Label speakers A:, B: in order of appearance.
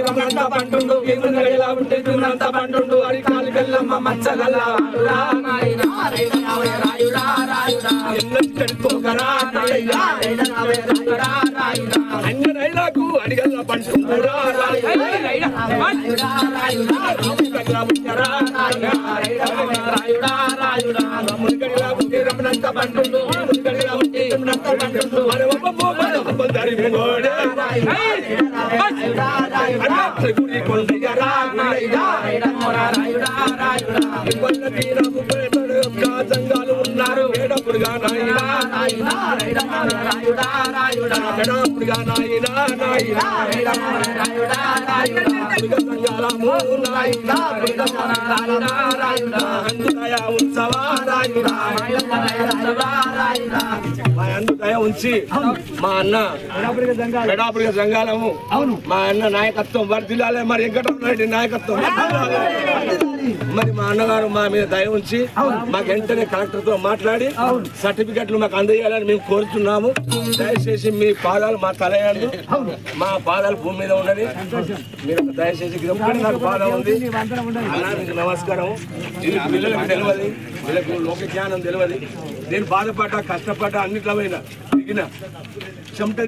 A: రమణంత పంటుండు భీముని గడిలా ఉంటే భీమునంత పంటుండు. అరికాలి బెల్లమ్మ మచ్చగల అన్నరైలాకు అడిగల్ల రాయుడా. రాముని గడిలా ఉంటే రమణంత పంటుండు భీముని ఉన్నారు వేడప్పుడుగా నాయనా నాయనా నాయనా మా ఉంచి మా అన్న ఎడాపుడిగా సంఘాలము మా అన్న నాయకత్వం వర్దిల్లాలే మరి వెంకటరెడ్డి నాయకత్వం మరి మా అన్నగారు మా మీద దయ ఉంచి మాకు వెంటనే కలెక్టర్తో మాట్లాడి సర్టిఫికెట్లు మాకు అందజేయాలని మేము కోరుతున్నాము దయచేసి మీ పాదాలు మా తలయండు మా పాదాలు భూమి మీద ఉన్నది మీరు దయచేసి ఇది నాకు బాధ ఉంది. మీకు నమస్కారం. ఇది పిల్లలకు తెలియదు. వీళ్ళకి లోక జ్ఞానం తెలియదు. నేను బాధపడ్డా కష్టపడ్డా అన్నిట్లమైన దిగిన చెమట